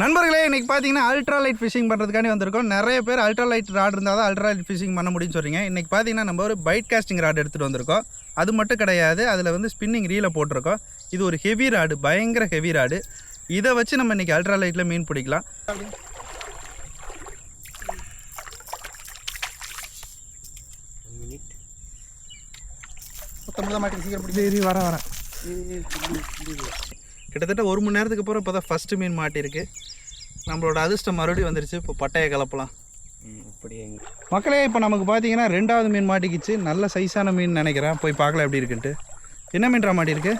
நண்பர்களே இன்னைக்கு பார்த்தீங்கன்னா அல்ட்ரா லைட் ஃபிஷிங் பண்ணுறதுக்காண்டி வந்திருக்கோம். நிறைய பேர் அல்ட்ரா லைட் ராட் இருந்தால் தான் அல்ட்ரா லைட் ஃபிஷிங் பண்ண முடியும்னு சொல்கிறீங்க இன்னைக்கு பார்த்தீங்கன்னா நம்ம ஒரு பைட் காஸ்டிங் ராட் எடுத்துகிட்டு வந்திருக்கோம். அது மட்டும் கிடையாது அதில் வந்து ஸ்பின்னிங் ரீலை போட்டிருக்கோம். இது ஒரு ஹெவி ராடு பயங்கர ஹெவி ராடு இதை வச்சு நம்ம இன்னைக்கு அல்ட்ரா லைட்டில் மீன் பிடிக்கலாம். சீக்கிரம் வர வரேன் கிட்டத்தட்ட ஒரு மணி நேரத்துக்கு அப்புறம் இப்போ தான் ஃபஸ்ட்டு மீன் மாட்டியிருக்கு நம்மளோட அதிர்ஷ்டம் மறுபடியும் வந்துருச்சு. இப்போ பட்டையை கலப்பலாம் அப்படியே மக்களே இப்போ நமக்கு பார்த்தீங்கன்னா ரெண்டாவது மீன் மாட்டிக்கிச்சு. நல்ல சைஸான மீன் நினைக்கிறேன். போய் பார்க்கலாம் எப்படி இருக்குன்ட்டு. என்ன மீன்ரா மாட்டியிருக்கு?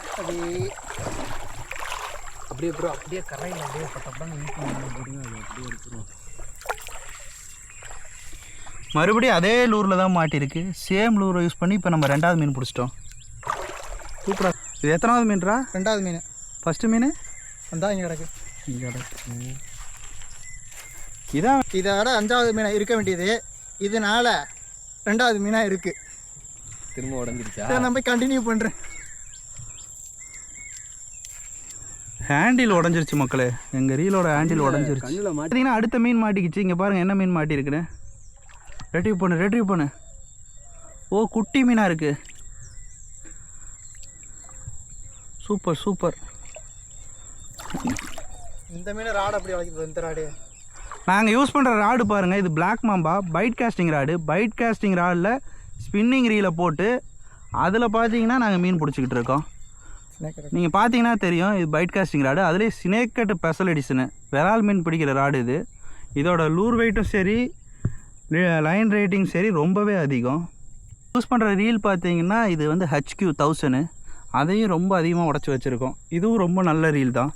அப்படியே ப்ரோ அப்படியே கரையில் அப்படியே அப்படியே மறுபடியும் அதே லூரில் தான் மாட்டியிருக்கு. சேம் லூரை யூஸ் பண்ணி இப்போ நம்ம ரெண்டாவது மீன் பிடிச்சிட்டோம். சூப்பராக இது எத்தனாவது மீன்ரா? ரெண்டாவது மீன். ஃபஸ்ட்டு மீன் வந்தா இங்கே கிடக்கு. இதான் இதை? விட அஞ்சாவது மீனாக இருக்க வேண்டியது. இதனால ரெண்டாவது மீனாக இருக்கு. திரும்ப உடஞ்சிருச்சா சரி நான் போய் கண்டினியூ பண்ணுறேன் ஹேண்டில் உடஞ்சிருச்சு மக்களே. எங்கள் ரீலோட ஹேண்டில் உடஞ்சிருச்சு. பார்த்தீங்கன்னா அடுத்த மீன் மாட்டிக்கிச்சு. இங்கே பாருங்கள் என்ன மீன் மாட்டியிருக்குன்னு ரெட்ரீவ் பண்ணு ரெட்ரீவ் பண்ணு. ஓ குட்டி மீனாக இருக்குது சூப்பர் சூப்பர் இந்த மீன் ராடு அப்படி வளைக்குது இந்த ராடு நாங்கள் யூஸ் பண்ணுற ராடு பாருங்கள் இது Black mamba bait casting rod bait casting ராடில் spinning ரீலை போட்டு அதில் பார்த்தீங்கன்னா நாங்கள் மீன் பிடிச்சிக்கிட்டு இருக்கோம். நீங்கள் பார்த்தீங்கன்னா தெரியும் இது பைட் காஸ்டிங் ராடு அதுலேயே சினேக்கட்டு பெசல் எடிஷனு விரால் மீன் பிடிக்கிற ராடு இது. இதோட லூர் வெயிட்டும் சரி லைன் ரேட்டிங் சரி ரொம்பவே அதிகம். யூஸ் பண்ணுற ரீல் பார்த்தீங்கன்னா இது வந்து ஹெச்கியூ தௌசண்ட் அதையும் ரொம்ப அதிகமாக உடச்சி வச்சுருக்கோம். இதுவும் ரொம்ப நல்ல ரீல் தான்.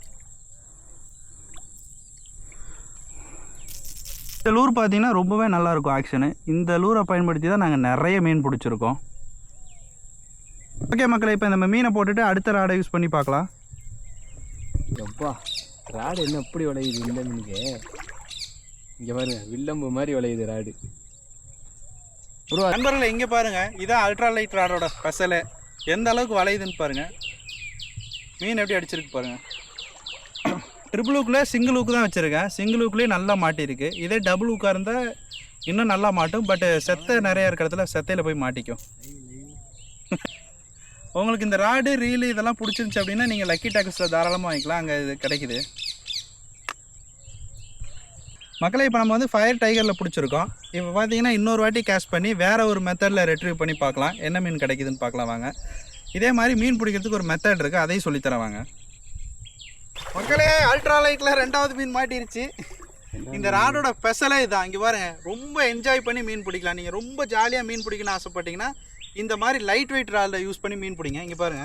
இந்த லூர் பார்த்தீங்கன்னா ரொம்பவே நல்லா இருக்கும் ஆக்ஷனு இந்த லூரை பயன்படுத்தி தான் நாங்கள் நிறைய மீன் பிடிச்சிருக்கோம். ஓகே மக்களே இப்போ நம்ம மீனை போட்டுட்டு அடுத்த ராடை யூஸ் பண்ணி பார்க்கலாம். எப்பா ராடு என்ன எப்படி விளையுது இந்த மீனுக்கு? இங்கே பாருங்க வில்லம்பு மாதிரி விளையுது ராடு ப்ரோ நண்பர்களே இங்கே பாருங்கள் இதான் அல்ட்ரா லைட் ராடோட ஸ்பெஷலு எந்த அளவுக்கு வளையுதுன்னு பாருங்கள் மீன் எப்படி அடிச்சிருக்கு பாருங்கள் ட்ரிபிள் ஊக்கில் சிங்கிள் ஊக்கு தான் வச்சுருக்கேன். சிங்கிள் ஊக்குலேயே நல்லா மாட்டியிருக்கு. இதே டபுள் ஊக்காக இருந்தால் இன்னும் நல்லா மாட்டும். பட் செத்தை நிறையா இருக்கிற இடத்துல செத்தையில் போய் மாட்டிக்கும். உங்களுக்கு இந்த ராடு ரீலு இதெல்லாம் பிடிச்சிருந்துச்சி அப்படின்னா நீங்கள் லக்கி டாக்கஸில் தாராளமாக வாங்கிக்கலாம். அங்கே இது கிடைக்குது. மக்களை இப்போ நம்ம வந்து ஃபயர் டைகரில் பிடிச்சிருக்கோம். இப்போ பார்த்தீங்கன்னா இன்னொரு வாட்டி கேஷ் பண்ணி வேறு ஒரு மெத்தடில் ரெட்ரீவ் பண்ணி பார்க்கலாம். என்ன மீன் கிடைக்குதுன்னு பார்க்கலாம் வாங்க. இதே மாதிரி மீன் பிடிக்கிறதுக்கு ஒரு மெத்தட் இருக்குது அதையும் சொல்லித்தரவாங்க மக்களே அல்ட்ரா லைட்டில் ரெண்டாவது மீன் மாட்டிருச்சு. இந்த ராடோட ஸ்பெஷலே இதான். இங்கே பாருங்க ரொம்ப என்ஜாய் பண்ணி மீன் பிடிக்கலாம். நீங்கள் ரொம்ப ஜாலியாக மீன் பிடிக்கணும்னு ஆசைப்பட்டீங்கன்னா இந்த மாதிரி லைட் வெயிட் ராடில் யூஸ் பண்ணி மீன் பிடிங்க. இங்கே பாருங்க.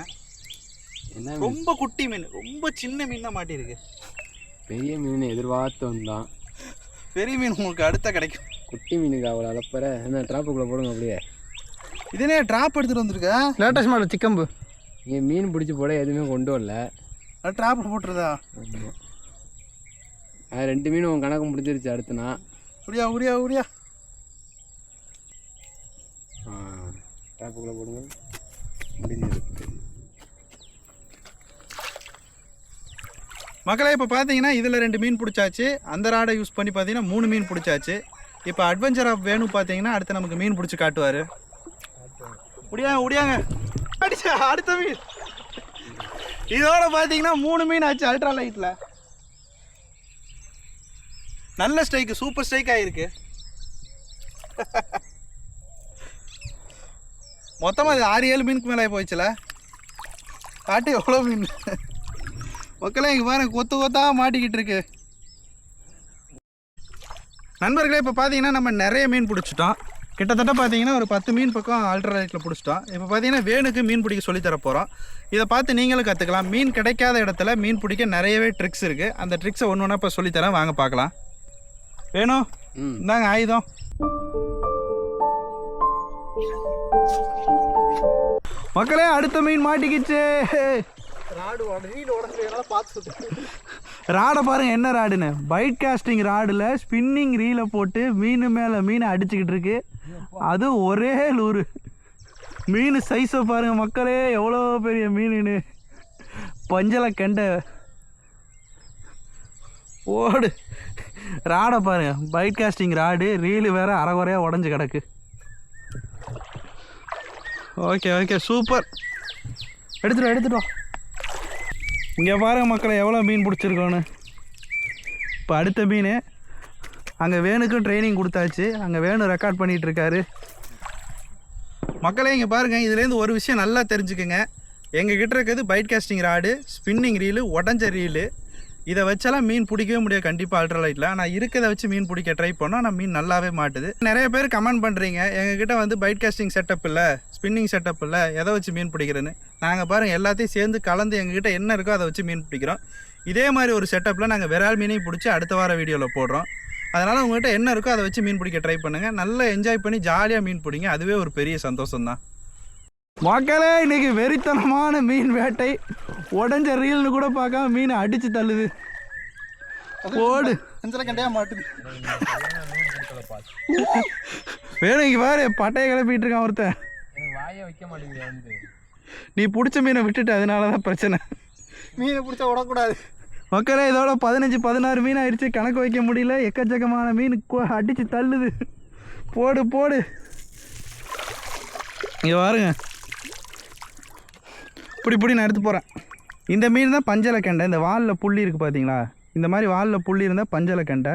என்ன மீன்? ரொம்ப குட்டி மீன். ரொம்ப சின்ன மீன் தான் மாட்டியிருக்கு பெரிய மீன் எதிர்பார்த்து வந்தான் பெரிய மீன் உங்களுக்கு அடுத்த கிடைக்கும். குட்டி மீனுக்கு அவ்வளோ அளப்பற? என்ன ட்ராப்புக்குள்ளே போடுங்க அப்படியே. இதனே ட்ராப் எடுத்துகிட்டு வந்திருக்க. லேட்டஸ்ட் மாடல் சிக்கம்பு. இங்கே மீன் பிடிச்சி போட எதுவுமே கொண்டு வரல. ட்ராப் போட்டுருதா. அது ரெண்டு மீனும் உன் கணக்கு முடிஞ்சிருச்சு அடுத்துனா. உரியா உரியா உரியா. ட்ராப்புக்குள்ளே போடுங்க. முடிஞ்சது மக்களே இப்போ பார்த்தீங்கன்னா இதில் ரெண்டு மீன் பிடிச்சாச்சு. அந்த ராடை யூஸ் பண்ணி பார்த்தீங்கன்னா மூணு மீன் பிடிச்சாச்சு. இப்போ அட்வென்ச்சர் ஆஃப் வேணும் பார்த்தீங்கன்னா அடுத்து நமக்கு மீன் பிடிச்சி காட்டுவார். முடியாங்க முடியாங்க அடிச்சா அடுத்த மீன். இதோட பார்த்தீங்கன்னா மூணு மீன் ஆச்சு அல்ட்ரா லைட்டில் நல்ல ஸ்ட்ரைக்கு சூப்பர் ஸ்ட்ரைக் ஆகிருக்கு மொத்தமாக இது ஆறு ஏழு மீனுக்கு மேலே போயிடுச்சுல? காட்டு எவ்வளோ மீன்? மக்களே இங்கே பாருங்க கொத்து கொத்தாக மாட்டிக்கிட்டு இருக்கு. நண்பர்களே இப்போ பார்த்தீங்கன்னா நம்ம நிறைய மீன் பிடிச்சிட்டோம். கிட்டத்தட்ட பார்த்தீங்கன்னா ஒரு பத்து மீன் பக்கம் ஆல்ட்ரா லைட்டில் பிடிச்சிட்டோம் இப்போ பார்த்தீங்கன்னா வேணுக்கு மீன் பிடிக்க சொல்லித் தர போகிறோம் இதை பார்த்து நீங்களும் கற்றுக்கலாம் மீன் கிடைக்காத இடத்துல மீன் பிடிக்க நிறையவே ட்ரிக்ஸ் இருக்குது அந்த ட்ரிக்ஸை ஒன்று ஒன்றா இப்போ சொல்லித்தரேன் வாங்க பார்க்கலாம். வேணும் இந்தாங்க ஆயுதம். மக்களே அடுத்த மீன் மாட்டிக்கிச்சு. ராடை பாருங்க என்ன ராடுன்னு. பைட் காஸ்டிங் ராடில் ஸ்பின்னிங் ரீலை போட்டு மீன் மேலே மீனை அடிச்சுக்கிட்டு இருக்கு. அது ஒரே லூரு. மீன் சைஸை பாருங்க மக்களே எவ்வளோ பெரிய மீனுன்னு. பஞ்சலை கெண்டை. ஓடு. ராடை பாருங்க பைட் காஸ்டிங் ராடு ரீலு வேற அறகுறையாக உடஞ்சி கிடக்கு. ஓகே ஓகே சூப்பர் எடுத்துட்டோம் எடுத்துட்டோம் இங்கே பாருங்க மக்களை எவ்வளோ மீன் பிடிச்சிருக்கோன்னு. இப்போ அடுத்த மீன் அங்கே வேணுக்கும் ட்ரைனிங் கொடுத்தாச்சு. அங்கே வேணு ரெக்கார்ட் பண்ணிகிட்டு இருக்காரு மக்களே இங்கே பாருங்கள் இதுலேருந்து ஒரு விஷயம் நல்லா தெரிஞ்சுக்குங்க. எங்கள் கிட்ட இருக்கிறது bait casting rod spinning reel உடஞ்ச ரீலு இதை வச்செல்லாம் மீன் பிடிக்கவே முடியாது. கண்டிப்பாக அல்ட்ராலைட்டில் ஆனால் இருக்கிறத வச்சு மீன் பிடிக்க ட்ரை பண்ணோம். ஆனால் மீன் நல்லாவே மாட்டுது. நிறைய பேர் கமெண்ட் பண்ணுறீங்க எங்ககிட்ட வந்து பைட் காஸ்டிங் செட்டப் இல்லை ஸ்பின்னிங் செட்டப் இல்லை எதை வச்சு மீன் பிடிக்கிறேன்னு நாங்கள் பாருங்கள் எல்லாத்தையும் சேர்ந்து கலந்து எங்ககிட்ட என்ன இருக்கோ அதை வச்சு மீன் பிடிக்கிறோம். இதே மாதிரி ஒரு செட்டப்பில் நாங்கள் விரால் மீனையும் பிடிச்சி அடுத்த வார வீடியோவில் போடுறோம். அதனால் உங்கள்கிட்ட என்ன இருக்கோ அதை வச்சு மீன் பிடிக்க ட்ரை பண்ணுங்கள் நல்லா என்ஜாய் பண்ணி ஜாலியாக மீன் பிடிங்க. அதுவே ஒரு பெரிய சந்தோஷம் தான் மக்களே இன்னைக்கு வெறித்தனமான மீன் வேட்டை. உடஞ்ச ரீல்னு கூட பார்க்காம மீனை அடித்து தள்ளுது. ஓடு. கண்டையாக மாட்டுது வேணும் இங்கே பாரு பட்டையை கிளப்பிட்டு இருக்கான் ஒருத்தன். எனக்கு வாயே வைக்க மாட்டேங்குது வந்து நீ பிடிச்ச மீனை விட்டுட்டு அதனால தான் பிரச்சனை. மீனை பிடிச்சா விடக்கூடாது மக்களே இதோட பதினஞ்சு பதினாறு மீன் ஆயிடுச்சு. கணக்கு வைக்க முடியல. எக்கச்சக்கமான மீன் கொ- அடிச்சு தள்ளுது. போடு போடு. இங்கே பாருங்க. இப்படி இப்படி நான் எடுத்து போகிறேன் இந்த மீன் தான் பஞ்சலை கெண்டை இந்த வாலில் புள்ளி இருக்குது பார்த்தீங்களா இந்த மாதிரி வாலில் புள்ளி இருந்தால் பஞ்சலை கெண்டை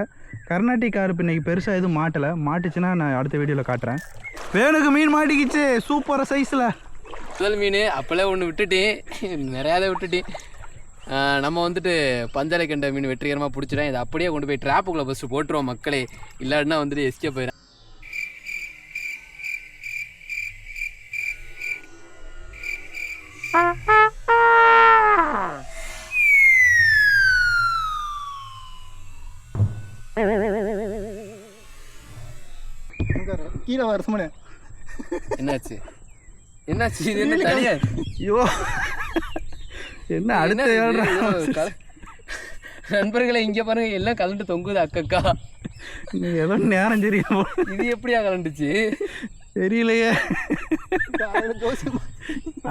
கர்நாடிக் கார்ப்பு இன்னைக்கு பெருசாக எதுவும் மாட்டலை. மாட்டுச்சுன்னா நான் அடுத்த வீடியோவில் காட்டுறேன். வேணுக்கு மீன் மாட்டிக்கிச்சு. சூப்பராக சைஸில் முதல் மீன். அப்போல்லாம் ஒன்று விட்டுட்டேன். நிறையாவே விட்டுட்டேன். நம்ம வந்துட்டு பஞ்சலை கண்ட மீன் வெற்றிகரமாக பிடிச்சிட்டேன் இதை அப்படியே கொண்டு போய் ட்ராப்புக்குள்ளே ஃபஸ்ட்டு போட்டுருவோம் மக்களே. இல்லாட்டினா வந்துட்டு எஸ்கே போயிடும். கீழே வர சுமனு என்னாச்சு? என்னாச்சு? இது என்ன தனியா? ஐயோ. என்ன அடுத்த நண்பர்களே இங்க பாருங்க எல்லாம் கலண்டு தொங்குது அக்கக்கா ஏதோ நேரம் தெரியும். இது எப்படியா கலண்டுச்சு? தெரியலையே.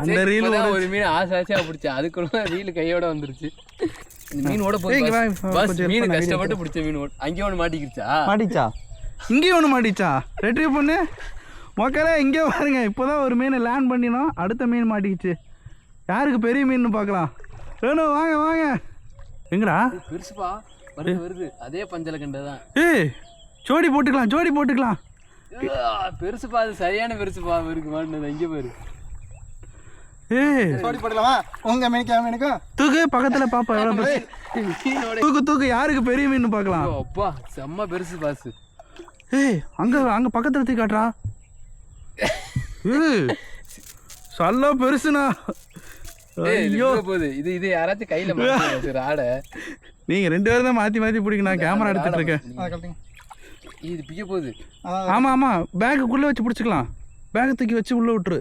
அந்த ரீல் ஒரு மீன் ஆசை ஆசையா பிடிச்சா. அதுக்குள்ள ரீல் கையோட வந்துருச்சு. மீனோட போய் மீன் கஷ்டப்பட்டு பிடிச்ச மீன் ஓடு. அங்கே ஒன்று மாட்டிக்கிருச்சா மாட்டிச்சா? இங்கேயும் ஒன்று மாட்டிச்சா? ரெட்ரீவ் பண்ணு. மக்களே இங்கே பாருங்க. இப்போதான் ஒரு மீன் லேண்ட் பண்ணினோம். அடுத்த மீன் மாட்டிக்கிச்சு. யாருக்கு பெரிய மீன் பார்க்கலாம்? வேணும் வாங்க வாங்க. எங்கடா? பெருசுப்பா. வருது வருது. அதே பஞ்சல கண்டதான் ஏய் ஜோடி போட்டுக்கலாம் ஜோடி போட்டுக்கலாம். பெருசுப்பா அது சரியான பெருசுப்பா. இருக்கு மாட்டினது இங்கே பாரு. ஏய். சோடி போடலாமா உங்க மீனுக்கு மீனுக்கும் தூக்கு பக்கத்தில் பாப்பா தூக்கு தூக்கு யாருக்கு பெரிய மீன் பார்க்கலாம்? அப்பா செம்ம பெருசு பாசு. ஏய் அங்க அங்க பக்கத்துல தூக்கி காட்டுறா. ஏய் சல்லா பெருசுண்ணா. ஐயோ. போகுது இது இது யாராச்சும் கையில மாட்டி ஆடை. நீங்க ரெண்டு பேரும் தான் மாத்தி மாத்தி பிடிக்க நான் கேமரா எடுத்துட்டு இருக்கேன். அதை கழட்டுங்க இது பிக்க போகுது. ஆமா ஆமா. பேக்குக்குள்ள வச்சு பிடிச்சிக்கலாம். பேக் தூக்கி வச்சு உள்ள விட்டுரு.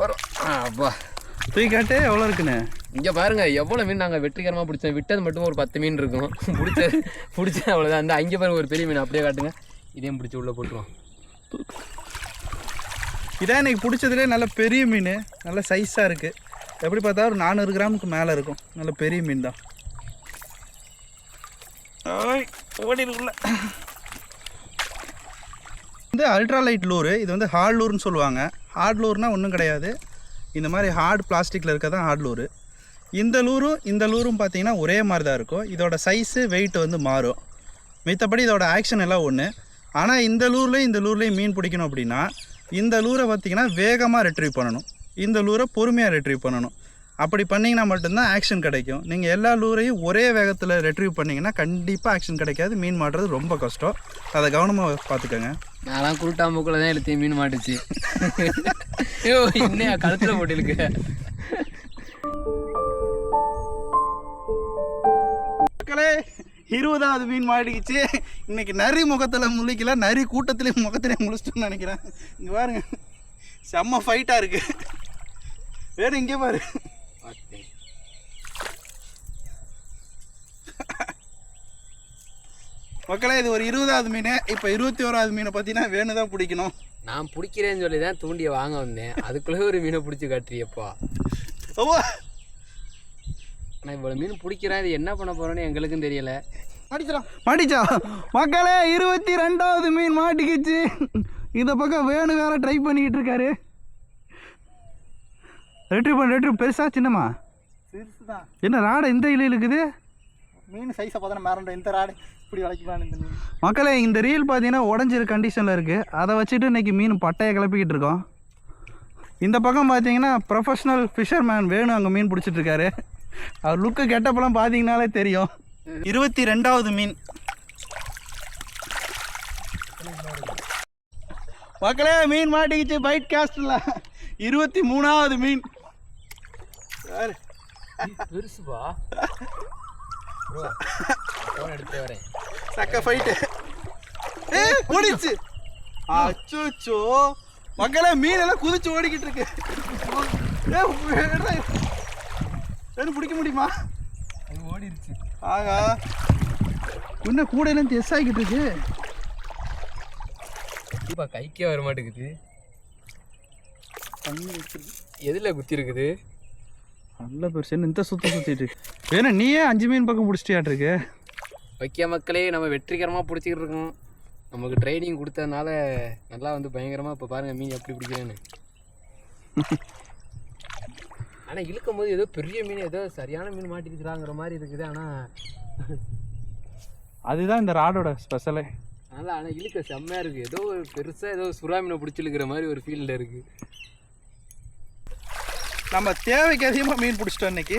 வரும். அப்பா. தூக்கி காட்டு எவ்வளோ இருக்குன்னு? இங்க பாருங்க எவ்வளவு மீன் நாங்க வெற்றிகரமா பிடிச்சோம். விட்டது மட்டும் ஒரு பத்து மீன் இருக்கும். பிடிச்சது பிடிச்சது அவ்வளவுதான். அந்த அங்கே பாருங்க ஒரு பெரிய மீன். அப்படியே காட்டுங்க. இதையும் பிடிச்சி உள்ள போட்டுருவோம். இதான் எனக்கு பிடிச்சதுலே நல்ல பெரிய மீன். நல்ல சைஸாக இருக்குது எப்படி பார்த்தா ஒரு நானூறு கிராமுக்கு மேலே இருக்கும். நல்ல பெரிய மீன் தான். ஓய், ஓடி இருக்குல்ல வந்து அல்ட்ரா லைட் லூரு இது வந்து ஹார்ட் லூர்னு சொல்லுவாங்க. ஹார்ட் லூர்னால் ஒன்றும் கிடையாது. இந்த மாதிரி ஹார்ட் பிளாஸ்டிக்கில் இருக்க தான் ஹார்ட் லூரு இந்த லூரும் இந்த லூரும் பார்த்தீங்கன்னா ஒரே மாதிரி தான் இருக்கும். இதோட சைஸு வெயிட் வந்து மாறும். மித்தபடி இதோட ஆக்ஷன் எல்லாம் ஒன்று ஆனால் இந்த லூர்லேயும் இந்த லூர்லேயும் மீன் பிடிக்கணும் அப்படின்னா இந்த லூரை பார்த்தீங்கன்னா வேகமாக ரெட்ரீவ் பண்ணணும். இந்த லூரை பொறுமையாக ரெட்ரீவ் பண்ணணும். அப்படி பண்ணிங்கன்னா மட்டும்தான் ஆக்ஷன் கிடைக்கும். நீங்கள் எல்லா லூரையும் ஒரே வேகத்தில் ரெட்ரீவ் பண்ணிங்கன்னா கண்டிப்பாக ஆக்ஷன் கிடைக்காது. மீன் மாட்டுறது ரொம்ப கஷ்டம். அதை கவனமாக பார்த்துக்கோங்க நான்லாம் குருட்டாம்பூக்குள்ள தான் எடுத்து மீன் மாட்டுச்சு. ஐயோ இன்னையா கழுத்துல போட்டிருக்கு. மக்களே இருபதாவது மீன் மாட்டிக்கிச்சு. இன்னைக்கு நரி முகத்தில் முழிக்கல. நரி கூட்டத்திலே முகத்திலே முழிச்சிட்டோம்னு நினைக்கிறேன். இங்கே பாருங்க. செம்ம ஃபைட்டாக இருக்கு. வேறு இங்கே பாரு. மக்களே இது ஒரு இருபதாவது மீன். இப்போ இருபத்தி ஓராவது மீனை பார்த்தீங்கன்னா வேணு தான் பிடிக்கணும். நான் பிடிக்கிறேன்னு சொல்லி தான் தூண்டிய வாங்க வந்தேன். அதுக்குள்ளே ஒரு மீனை பிடிச்சி காட்டுறியப்பா. ஓ ஆனால் இவ்வளோ மீன் பிடிக்கிறேன். இது என்ன பண்ண போகிறோன்னு எங்களுக்கும் தெரியல. அடிச்சிடலாம் மாட்டிச்சா? மக்களே இருபத்தி ரெண்டாவது மீன் மாட்டிக்கிச்சு. இந்த பக்கம் வேணு வேற ட்ரை பண்ணிக்கிட்டு இருக்காரு. ரெட்ரி பண்ண ரெட்ரி பெருசா சின்னமா என்ன ராடை இந்த இலையில் இருக்குது? மீன் சைஸை பார்த்தா மேரண்ட இந்த ராடு இப்படி வளைக்கலாம் இந்த மீன். மக்களே இந்த ரீல் பார்த்தீங்கன்னா உடஞ்சிரு கண்டிஷனில் இருக்குது அதை வச்சுட்டு இன்னைக்கு மீன் பட்டையை கிளப்பிக்கிட்டு இருக்கோம். இந்த பக்கம் பார்த்தீங்கன்னா ப்ரொஃபஷ்னல் ஃபிஷர்மேன் வேணும் அங்கே மீன் பிடிச்சிட்டு இருக்காரு. அவர் லுக்கு கெட்டப்பெல்லாம் பார்த்தீங்கனாலே தெரியும். இருபத்தி ரெண்டாவது மீன். மக்களே மீன் மாட்டிக்கிச்சு பைட் காஸ்டில் இருபத்தி மூணாவது மீன். பாரு. பெருசுப்பா ஃபோன் எடுத்துட்டு வரேன். சக்க ஃபைட்டு ஏ ஓடிச்சு அச்சோச்சோ. மக்களே மீன் எல்லாம் குதிச்சு ஓடிக்கிட்டு இருக்கு. பிடிக்க முடியுமா? அது ஓடிடுச்சு ஆகா. இன்னும் கூடையிலேருந்து எஸ் ஆகிக்கிட்டு இருக்கு. இப்போ கைக்கே வர மாட்டேங்குது. எதில் குத்தி இருக்குது நல்ல பெருசு. இந்த சுத்த சுத்திட்டு? வேணும் நீயே அஞ்சு மீன் பக்கம் பிடிச்சிட்டியாட்டு இருக்கு வைக்க மக்களே நம்ம வெற்றிகரமாக பிடிச்சிக்கிட்டு இருக்கோம். நமக்கு ட்ரைனிங் கொடுத்ததுனால நல்லா வந்து பயங்கரமாக இப்போ பாருங்கள் மீன் எப்படி பிடிக்கிறேன்னு. ஆனால் இழுக்கும் போது ஏதோ பெரிய மீன் ஏதோ சரியான மீன் மாட்டிக்கிச்சுடாங்கிற மாதிரி இருக்குது. ஆனால் அதுதான் இந்த ராடோட ஸ்பெஷலே நல்லா ஆனால் இழுக்க செம்மையாக இருக்குது ஏதோ ஒரு பெருசாக ஏதோ சுறா மீனை பிடிச்சி இழுக்கிற மாதிரி ஒரு ஃபீல்டில் இருக்குது நம்ம தேவைக்கு அதிகமாக மீன் பிடிச்சிட்டோம் இன்னைக்கு.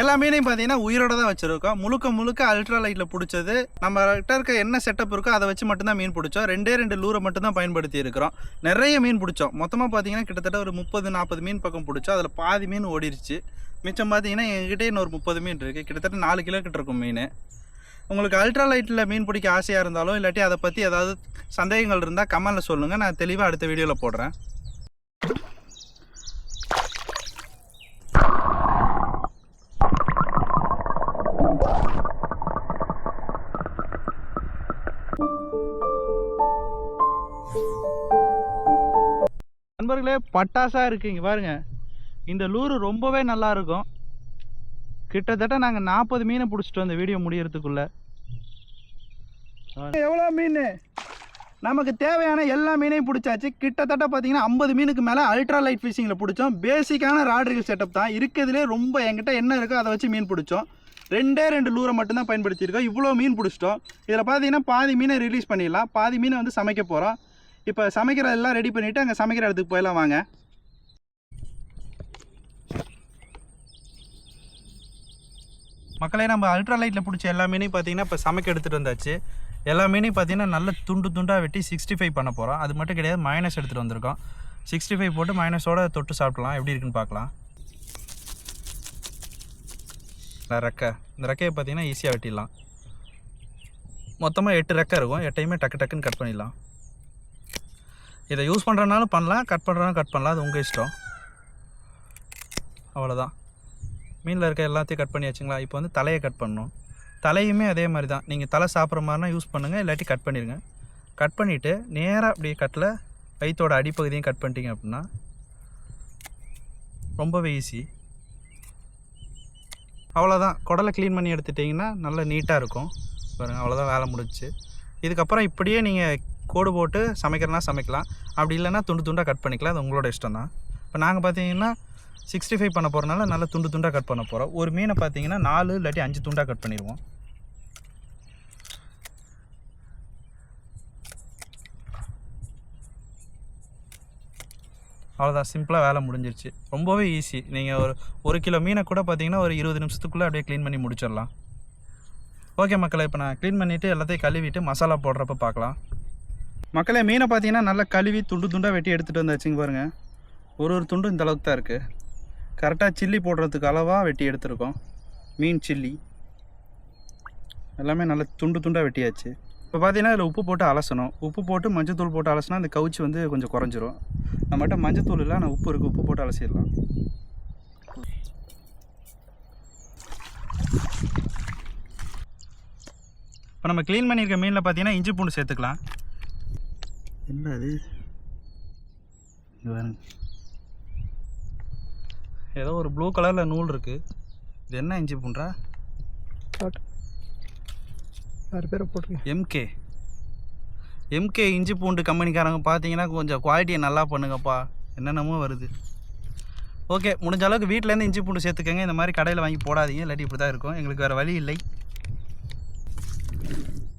எல்லா மீனையும் பார்த்தீங்கன்னா உயிரோட தான் வச்சுருக்கோம். முழுக்க முழுக்க அல்ட்ரா லைட்டில் பிடிச்சது. நம்ம கிட்ட இருக்க என்ன செட்டப் இருக்கோ அதை வச்சு மட்டும்தான் மீன் பிடிச்சோம். ரெண்டே ரெண்டு லூரை மட்டும்தான் பயன்படுத்தி இருக்கிறோம். நிறைய மீன் பிடிச்சோம். மொத்தமாக பார்த்தீங்கன்னா கிட்டத்தட்ட ஒரு முப்பது நாற்பது மீன் பக்கம் பிடிச்சோம். அதில் பாதி மீன் ஓடிருச்சு. மிச்சம் பார்த்தீங்கன்னா எங்ககிட்ட இன்னொரு முப்பது மீன் இருக்குது கிட்டத்தட்ட நாலு கிலோ கிட்ட இருக்கும் மீன். உங்களுக்கு அல்ட்ரா லைட்டில் மீன் பிடிக்க ஆசையாக இருந்தாலும் இல்லாட்டி அதை பற்றி ஏதாவது சந்தேகங்கள் இருந்தால் கமெண்டில் சொல்லுங்கள் நான் தெளிவாக அடுத்த வீடியோவில் போடுறேன். நண்பர்களே பட்டாசாக இருக்கு பாருங்கள் இந்த லூரு ரொம்பவே நல்லா இருக்கும் கிட்டத்தட்ட நாங்கள் நாற்பது மீனை பிடிச்சிட்டு வந்த வீடியோ முடியறதுக்குள்ள. எவ்வளோ மீன்? நமக்கு தேவையான எல்லா மீனையும் பிடிச்சாச்சு. கிட்டத்தட்ட பார்த்தீங்கன்னா ஐம்பது மீனுக்கு மேலே அல்ட்ரா லைட் ஃபிஷிங்கில் பிடிச்சோம். பேசிக்கான ராட்ரிகள் செட்டப் தான். இருக்கிறதுலே ரொம்ப என்கிட்ட என்ன இருக்கோ அதை வச்சு மீன் பிடிச்சோம். ரெண்டே ரெண்டு லூரை மட்டும்தான் பயன்படுத்தியிருக்கோம். இவ்வளோ மீன் பிடிச்சிட்டோம். இதில் பார்த்தீங்கன்னா பாதி மீனை ரிலீஸ் பண்ணிடலாம். பாதி மீனை வந்து சமைக்க போகிறோம் இப்போ சமைக்கிறதெல்லாம் ரெடி பண்ணிவிட்டு அங்கே சமைக்கிற இடத்துக்கு போயிடலாம் வாங்க. மக்களே நம்ம அல்ட்ரா லைட்டில் பிடிச்ச எல்லா மீனையும் பார்த்தீங்கன்னா இப்போ சமைக்க எடுத்துகிட்டு வந்தாச்சு. எல்லா மீனையும் பார்த்தீங்கன்னா நல்ல துண்டு துண்டாக வெட்டி சிக்ஸ்டி ஃபைவ் பண்ண போகிறோம் அது மட்டும் கிடையாது மைனஸ் எடுத்துகிட்டு வந்திருக்கோம். சிக்ஸ்டி ஃபைவ் போட்டு மைனஸோட தொட்டு சாப்பிட்லாம். எப்படி இருக்குன்னு பார்க்கலாம். இந்த ரெக்கை. இந்த ரெக்கையை பார்த்தீங்கன்னா ஈஸியாக வெட்டிடலாம். மொத்தமாக எட்டு ரெக்கை இருக்கும். எட்டையுமே டக்கு டக்குன்னு கட் பண்ணிடலாம். இதை யூஸ் பண்ணுறனாலும் பண்ணலாம் கட் பண்ணுறனாலும் கட் பண்ணலாம். அது உங்கள் இஷ்டம். அவ்வளோதான் மீனில் இருக்க எல்லாத்தையும் கட் பண்ணியாச்சுங்களா? இப்போ வந்து தலையை கட் பண்ணணும். தலையுமே அதே மாதிரி தான் நீங்கள் தலை சாப்பிட்ற மாதிரினா யூஸ் பண்ணுங்கள் இல்லாட்டி கட் பண்ணிடுங்க. கட் பண்ணிவிட்டு நேராக அப்படியே கட்டில் வயிற்றோட அடிப்பகுதியும் கட் பண்ணிட்டீங்க அப்படின்னா ரொம்பவே ஈஸி அவ்வளோதான் குடலை க்ளீன் பண்ணி எடுத்துட்டிங்கன்னா நல்லா நீட்டாக இருக்கும். பாருங்கள் அவ்வளோதான் வேலை முடிஞ்சுச்சு. இதுக்கப்புறம் இப்படியே நீங்கள் கோடு போட்டு சமைக்கிறனா சமைக்கலாம். அப்படி இல்லைன்னா துண்டு துண்டாக கட் பண்ணிக்கலாம். அது உங்களோட இஷ்டம் தான் இப்போ நாங்கள் பார்த்தீங்கன்னா சிக்ஸ்டி ஃபைவ் பண்ண போகிறனால நல்லா துண்டு துண்டாக கட் பண்ண போகிறோம் ஒரு மீனை பார்த்தீங்கன்னா நாலு இல்லாட்டி அஞ்சு துண்டாக கட் பண்ணிடுவோம். அவ்வளோதான் சிம்பிளாக வேலை முடிஞ்சிருச்சு. ரொம்பவே ஈஸி நீங்கள் ஒரு ஒரு கிலோ மீனை கூட பார்த்தீங்கன்னா ஒரு இருபது நிமிஷத்துக்குள்ளே அப்படியே க்ளீன் பண்ணி முடிச்சிடலாம். ஓகே மக்களை இப்போ நான் க்ளீன் பண்ணிவிட்டு எல்லாத்தையும் கழுவிட்டு மசாலா போடுறப்ப பார்க்கலாம். மக்களே மீனை பார்த்தீங்கன்னா நல்லா கழுவி துண்டு துண்டாக வெட்டி எடுத்துகிட்டு வந்தாச்சுங்க பாருங்கள் ஒரு ஒரு துண்டும் இந்த அளவுக்கு தான் இருக்குது கரெக்டாக சில்லி போடுறதுக்கு அளவாக வெட்டி எடுத்திருக்கோம். மீன் சில்லி எல்லாமே நல்லா துண்டு துண்டாக வெட்டியாச்சு. இப்போ பார்த்தீங்கன்னா இதில் உப்பு போட்டு அலசணும். உப்பு போட்டு மஞ்சத்தூள் போட்டு அலசினா அந்த கவுச்சி வந்து கொஞ்சம் குறைஞ்சிரும். நம்மகிட்ட மஞ்சத்தூள் இல்லை ஆனால் உப்பு இருக்குது உப்பு போட்டு அலசிடலாம். இப்போ நம்ம க்ளீன் பண்ணியிருக்க மீனில் பார்த்தீங்கன்னா இஞ்சி பூண்டு சேர்த்துக்கலாம். என்ன அது இங்க பாருங்க. ஏதோ ஒரு ப்ளூ கலரில் நூல் இருக்குது இது என்ன இஞ்சி பூண்டா? ஆறு பேரை போட்டுருங்க எம்கே எம்கே இஞ்சி பூண்டு கம்பெனிக்காரங்க பார்த்தீங்கன்னா கொஞ்சம் குவாலிட்டியை நல்லா பண்ணுங்கப்பா. என்னென்னமோ வருது. ஓகே முடிஞ்ச அளவுக்கு வீட்டிலேருந்து இஞ்சி பூண்டு சேர்த்துக்கங்க. இந்த மாதிரி கடையில் வாங்கி போடாதீங்க. இல்லாட்டி இப்படி தான் இருக்கும். எங்களுக்கு வேறு வழி இல்லை.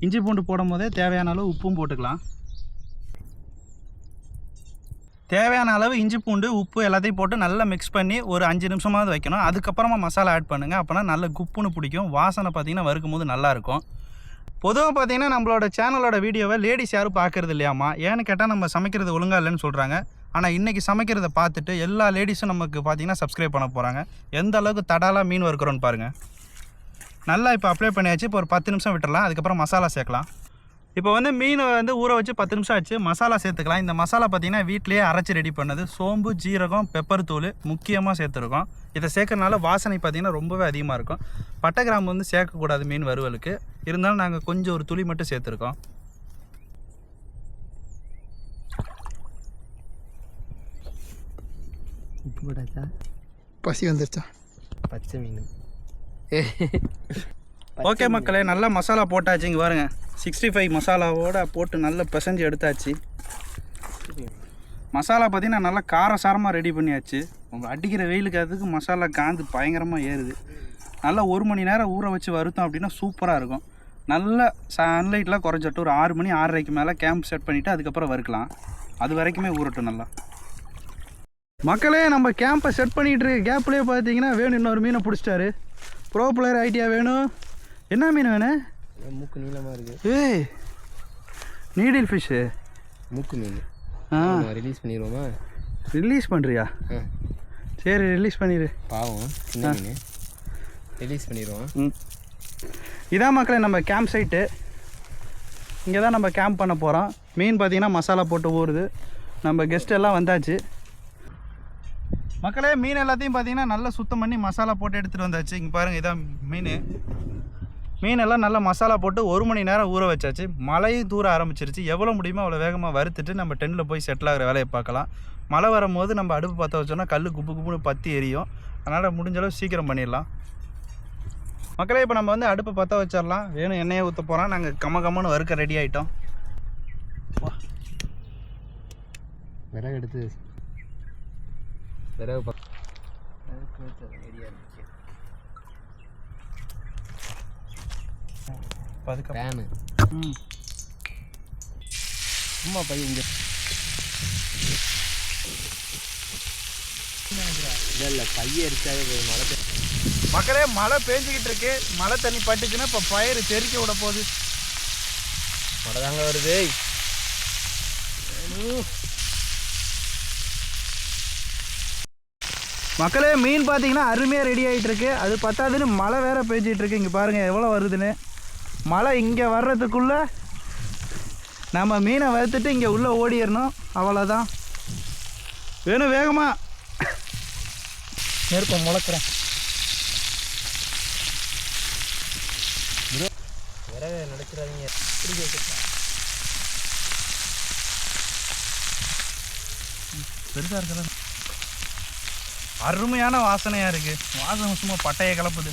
இஞ்சி பூண்டு போடும் போதே தேவையான அளவு உப்பும் போட்டுக்கலாம். தேவையான அளவு இஞ்சி பூண்டு உப்பு எல்லாத்தையும் போட்டு நல்லா மிக்ஸ் பண்ணி ஒரு அஞ்சு நிமிஷமாவது வைக்கணும். அதுக்கப்புறமா மசாலா ஆட் பண்ணுங்கள் அப்போனா நல்ல குப்புன்னு பிடிக்கும். வாசனை பார்த்தீங்கன்னா வறுக்கும் போது நல்லாயிருக்கும் பொதுவாக பார்த்தீங்கன்னா நம்மளோட சேனலோட வீடியோவை லேடிஸ் யாரும் பார்க்குறது இல்லையாமா ஏன்னு கேட்டால் நம்ம சமைக்கிறது ஒழுங்காக இல்லைன்னு சொல்கிறாங்க ஆனால் இன்றைக்கி சமைக்கிறத பார்த்துட்டு எல்லா லேடிஸும் நமக்கு பார்த்தீங்கன்னா சப்ஸ்கிரைப் பண்ண போகிறாங்க எந்த அளவுக்கு தடாலாக மீன் வறுக்கிறோன்னு பாருங்கள் நல்லா இப்போ அப்ளை பண்ணியாச்சு. இப்போ ஒரு பத்து நிமிஷம் விட்டுடலாம் அதுக்கப்புறம் மசாலா சேர்க்கலாம். இப்போ வந்து மீனை வந்து ஊற வச்சு பத்து நிமிஷம் ஆச்சு. மசாலா சேர்த்துக்கலாம். இந்த மசாலா பார்த்தீங்கன்னா வீட்டிலேயே அரைச்சி ரெடி பண்ணது. சோம்பு ஜீரகம் பெப்பர் தூள் முக்கியமாக சேர்த்துருக்கோம். இதை சேர்க்கறனால வாசனை பார்த்தீங்கன்னா ரொம்பவே அதிகமாக இருக்கும். பட்டை கிராம்பு வந்து சேர்க்கக்கூடாது மீன் வறுவலுக்கு. இருந்தாலும் நாங்கள் கொஞ்சம் ஒரு துளி மட்டும் சேர்த்துருக்கோம். பசி வந்துருச்சா? பச்சை மீன். ஓகே மக்களே நல்லா மசாலா போட்டாச்சு இங்கே பாருங்க. சிக்ஸ்டி ஃபைவ் மசாலாவோட போட்டு நல்லா பிசைஞ்சு எடுத்தாச்சு. மசாலா பார்த்தீங்கன்னா நல்லா காரசாரமாக ரெடி பண்ணியாச்சு. உங்க அடிக்கிற வெயிலுக்கு அதுக்கு மசாலா காந்து பயங்கரமாக ஏறுது. நல்லா ஒரு மணி நேரம் ஊற வச்சு வறுத்தோம் அப்படின்னா சூப்பராக இருக்கும். நல்லா சன்லைட்லாம் குறைஞ்சிட்டு ஒரு ஆறு மணி ஆறரைக்கு மேலே கேம்ப் செட் பண்ணிவிட்டு அதுக்கப்புறம் வறுக்கலாம். அது வரைக்குமே ஊறட்டும் நல்லா. மக்களே நம்ம கேம்பை செட் பண்ணிகிட்டு இருக்க கேப்லேயே பார்த்தீங்கன்னா வேணும் இன்னொரு மீனை பிடிச்சிட்டாரு. ப்ரோ பிளேயர் ஐடியா வேணும் என்ன மீன் வேணும் மூக்கு நீளமாக இருக்குது ஏய் நீடில் ஃபிஷ்ஷு மூக்கு மீன். ஆ. ரிலீஸ் பண்ணிடுவோமா ரிலீஸ் பண்ணுறியா சரி ரிலீஸ் பண்ணிடு பாவம் சின்ன மீன். ரிலீஸ் பண்ணிடுவோம் ம். இதான் மக்களே நம்ம கேம்ப் சைட்டு இங்கே தான் நம்ம கேம்ப் பண்ண போகிறோம் மீன் பார்த்தீங்கன்னா மசாலா போட்டு ஊறுது. நம்ம கெஸ்ட் எல்லாம் வந்தாச்சு. மக்களே மீன் எல்லாத்தையும் பார்த்தீங்கன்னா நல்லா சுத்தம் பண்ணி மசாலா போட்டு எடுத்துகிட்டு வந்தாச்சு. இங்கே பாருங்கள் இதான் மீன். மீன் எல்லாம் நல்லா மசாலா போட்டு ஒரு மணி நேரம் ஊற வச்சாச்சு. மழையும் தூர ஆரம்பிச்சிருச்சு. எவ்வளோ முடியுமோ அவ்வளோ வேகமாக வறுத்துட்டு நம்ம டென்னில் போய் செட்டில் ஆகிற வேலையை பார்க்கலாம். மழை வரும்போது நம்ம அடுப்பு பற்ற வச்சோன்னா கல் குப்பு குப்புன்னு பற்றி எரியும். அதனால் முடிஞ்ச அளவு சீக்கிரம் பண்ணிடலாம். மக்களே இப்போ நம்ம வந்து அடுப்பை பற்ற வச்சிடலாம். வேணும் எண்ணெயை ஊற்ற போகிறோம் நாங்கள் கம கம்மன்னு வறுக்க ரெடி ஆகிட்டோம் விறகு எடுத்து விறகு பக்கம் அதுக்கு பேனு ம். சும்மா பையன் இங்கே. இல்லை இல்லை பைய அடிச்சாவே போதும். மழை பெய்யும். மக்களே மழை பேஞ்சிக்கிட்டு இருக்கு. மழை தண்ணி பட்டுச்சுன்னா இப்போ பயிர் தெறிக்க விட போகுது. மழை தாங்க வருது. மக்களே மீன் பார்த்தீங்கன்னா அருமையாக ரெடி ஆகிட்டு இருக்கு. அது பத்தாதுன்னு மழை வேற பேஞ்சிட்டு இருக்கு. இங்கே பாருங்கள் எவ்வளோ வருதுன்னு. மழை இங்கே வர்றதுக்குள்ளே நம்ம மீனை வறுத்துட்டு இங்கே உள்ளே ஓடிடணும். அவ்வளோதான் வேணும் வேகமா. நெருப்பம் முளைக்கிறேன். நடக்கிறாதீங்க. பெருசாக இருக்கலாம் அருமையான வாசனையாக இருக்குது வாசனை சும்மா பட்டையை கலப்புது.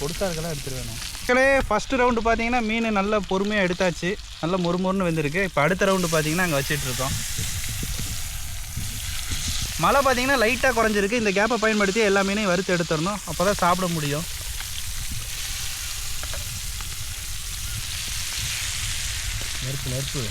கொடுத்தா இருக்கலாம் எடுத்துட்டு வேணும் மக்களே ஃபஸ்ட்டு ரவுண்டு பார்த்தீங்கன்னா மீன் நல்லா பொறுமையாக எடுத்தாச்சு. நல்லா மொறுமொறுன்னு வந்திருக்கு. இப்போ அடுத்த ரவுண்டு பார்த்தீங்கன்னா அங்கே வச்சிட்ருக்கோம் மழை பார்த்தீங்கன்னா லைட்டாக குறைஞ்சிருக்கு. இந்த கேப்பை பயன்படுத்தி எல்லா மீனையும் வறுத்து எடுத்துடணும். அப்போ தான் சாப்பிட முடியும். நெருப்பு நெருப்பு.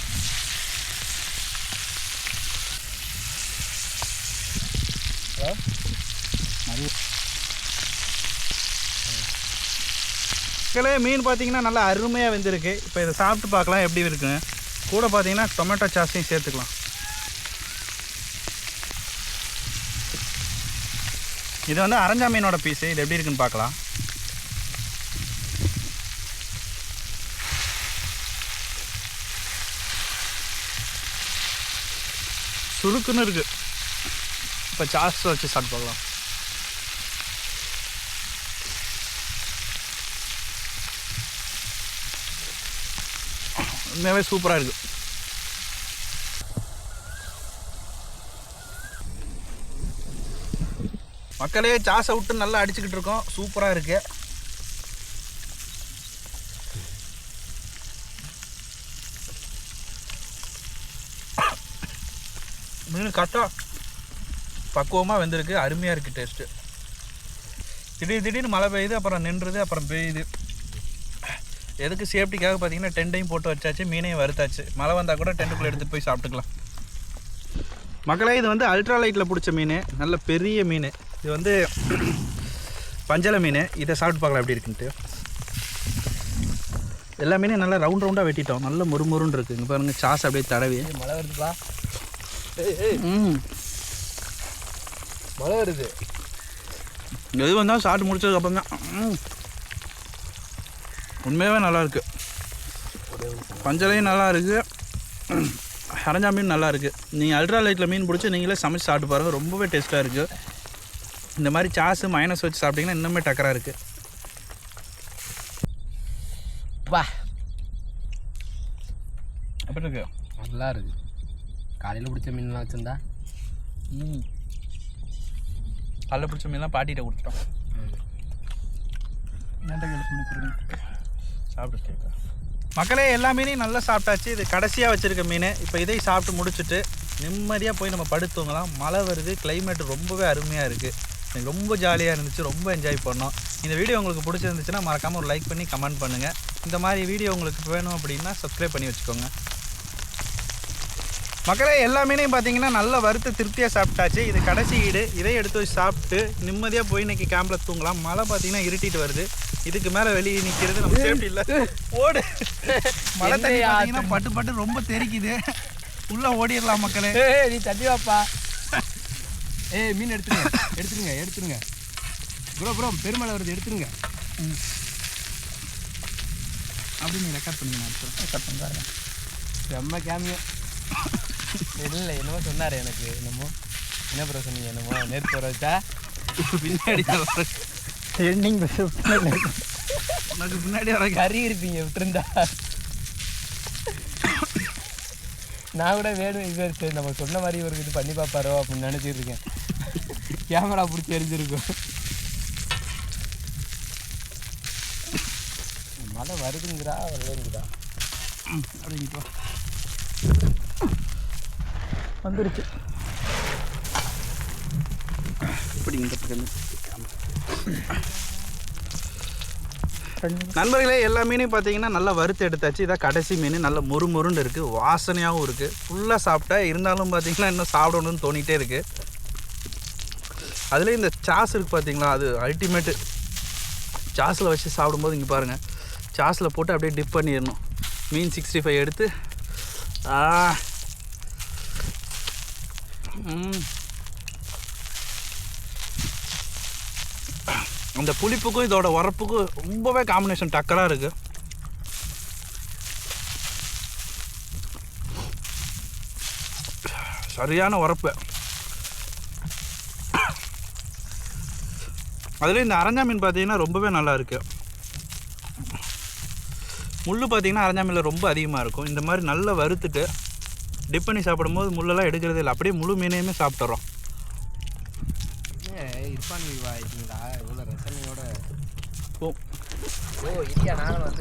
மக்களே மீன் பார்த்தீங்கன்னா நல்லா அருமையாக வெந்திருக்கு. இப்போ இதை சாப்பிட்டு பார்க்கலாம் எப்படி இருக்குன்னு. கூட பார்த்தீங்கன்னா டொமேட்டோ சாஸையும் சேர்த்துக்கலாம். இது வந்து அரஞ்சா மீனோட பீஸு இது எப்படி இருக்குன்னு பார்க்கலாம். சுருக்குன்னு இருக்குது இப்போ சாஸ் வச்சு சாப்பிட்டு பார்க்கலாம். உண்மையாகவே சூப்பராக இருக்குது மக்களே சாசை விட்டு நல்லா அடிச்சுக்கிட்டு இருக்கோம். சூப்பராக இருக்கு. மீன் கரெக்டாக பக்குவமாக வெந்திருக்கு. அருமையாக இருக்குது டேஸ்ட்டு திடீர் திடீர்னு மழை பெய்யுது அப்புறம் நின்றுது அப்புறம் பெய்யுது. எதுக்கு சேஃப்டிக்காக பார்த்தீங்கன்னா டெண்ட்டையும் போட்டு வச்சாச்சு மீனையும் வறுத்தாச்சு. மழை வந்தால் கூட டென்ட்டுக்குள்ளே எடுத்துகிட்டு போய் சாப்பிட்டுக்கலாம். மக்களே இது வந்து அல்ட்ரா லைட்டில் பிடிச்ச மீன். நல்ல பெரிய மீன். இது வந்து பஞ்சலை மீன். இதை சாப்பிட்டு பார்க்கலாம் எப்படி இருக்குன்ட்டு. எல்லா மீனையும் நல்லா ரவுண்ட் ரவுண்டாக வெட்டிட்டோம். நல்ல முறுமுறுன்னு இருக்குது இங்கே பாருங்க சாஸ் அப்படியே தடவி. மழை வருதுப்பா. ம். மழை வருது. எது வந்தாலும் சாப்பிட்டு முடிச்சதுக்கப்புறம் தான் ம். உண்மையாகவே நல்லா இருக்கு பஞ்சலையும் நல்லா இருக்கு அரஞ்சா மீன் நல்லா இருக்கு நீங்கள் அல்ட்ரா லைட்டில் மீன் பிடிச்சி நீங்களே சமைச்சு சாப்பிட்டு பாருங்கள் ரொம்பவே டேஸ்ட்டாக இருக்குது இந்த மாதிரி சாஸு மைனஸ் வச்சு சாப்பிட்டீங்கன்னா இன்னுமே டக்கராக இருக்குது பா எப்படி இருக்கு? நல்லா இருக்கு. காலையில் பிடிச்ச மீன்லாம் வச்சுருந்தா? ம். கல்ல பிடிச்ச மீன்லாம் பாட்டிகிட்ட கொடுத்துட்டோம். சாப்பிட்டு மக்களே எல்லா மீனையும் நல்லா சாப்பிட்டாச்சு. இது கடைசியாக வச்சுருக்க மீன். இப்போ இதையும் சாப்பிட்டு முடிச்சுட்டு நிம்மதியாக போய் நம்ம படுத்துவங்களாம் மழை வருது. கிளைமேட் ரொம்பவே அருமையாக இருக்குது எனக்கு ரொம்ப ஜாலியாக இருந்துச்சு. ரொம்ப என்ஜாய் பண்ணோம். இந்த வீடியோ உங்களுக்கு பிடிச்சிருந்துச்சுன்னா மறக்காமல் ஒரு லைக் பண்ணி கமெண்ட் பண்ணுங்கள் இந்த மாதிரி வீடியோ உங்களுக்கு வேணும் அப்படின்னா சப்ஸ்கிரைப் பண்ணி வச்சுக்கோங்க. மக்களே எல்லா மீனையும் பார்த்தீங்கன்னா நல்லா வறுத்து திருப்தியாக சாப்பிட்டாச்சு. இது கடைசி ஈடு. இதை எடுத்து வச்சு சாப்பிட்டு நிம்மதியாக போய் இன்னைக்கு கேம்பில் தூங்கலாம். மழை பார்த்தீங்கன்னா இருட்டிட்டு வருது. இதுக்கு மேலே வெளியே நிற்கிறது நம்ம சேஃப்டி இல்லை. ஓடு. மழை தண்ணி பார்த்தீங்கன்னா பட்டு பட்டு ரொம்ப தெரிக்குது. உள்ளே ஓடிடலாம் மக்களே. நீ தட்டி வாப்பா. ஏய் மீன் எடுத்துருங்க. எடுத்துருங்க எடுத்துருங்க. ப்ரோ ப்ரோ பெருமழை வருது. எடுத்துருங்க. அப்படி நீ ரெக்கார்ட் பண்ணிக்கலாம் ரெக்கார்ட் பண்ணுறாங்க செம்ம கேமியோ இல்லை என்னமோ சொன்னார் எனக்கு என்னமோ. என்ன ப்ரோ சொன்னீங்க என்னமோ? வர வச்சா பின்னாடி எண்டிங் உனக்கு பின்னாடி வர கறி இருப்பீங்க விட்டுருந்தா. நான் கூட வேணும் இவர் சரி நம்ம சொன்ன மாதிரி இவருக்கு இது பண்ணி பார்ப்பாரோ அப்படின்னு நினச்சிட்டு இருக்கேன். கேமரா பிடிச்சி எரிஞ்சிருக்கும். மழை வருதுங்கிறா வரலங்கிறா. அப்படிங்கிட்டு வந்துருச்சு. இப்படி இந்த நண்பர்களே எல்லா மீனையும் பார்த்தீங்கன்னா நல்லா வறுத்து எடுத்தாச்சு. இதான் கடைசி மீன். நல்ல மொறு மொறுன்னு இருக்குது வாசனையாகவும் இருக்குது ஃபுல்லாக சாப்பிட்டா இருந்தாலும் பார்த்தீங்கன்னா இன்னும் சாப்பிடணும்னு தோணிகிட்டே இருக்குது அதுலேயும் இந்த சாஸ் இருக்குது பார்த்தீங்களா? அது அல்டிமேட்டு சாஸில் வச்சு சாப்பிடும்போது இங்கே பாருங்கள் சாஸில் போட்டு அப்படியே டிப் பண்ணிடணும். மீன் சிக்ஸ்டி ஃபைவ் எடுத்து அந்த புளிப்புக்கும் இதோட உரப்புக்கும் ரொம்பவே காம்பினேஷன் டக்கராக இருக்கு. சரியான உரப்பு அதுலேயும் இந்த அரஞ்சா மீன் பார்த்தீங்கன்னா ரொம்பவே நல்லா இருக்கு. முள் பார்த்தீங்கன்னா அரஞ்சா மீனில் ரொம்ப அதிகமாக இருக்கும். இந்த மாதிரி நல்லா வறுத்துட்டு டிப் பண்ணி சாப்பிடும்போது முள்ளெல்லாம் எடுக்கிறது இல்லை. அப்படியே முழு மீனையுமே சாப்பிட்றோம் இருப்பான் இவ்வளோ ரசனையோட. ஓ. ஓ இல்லையா நாங்களும் வந்து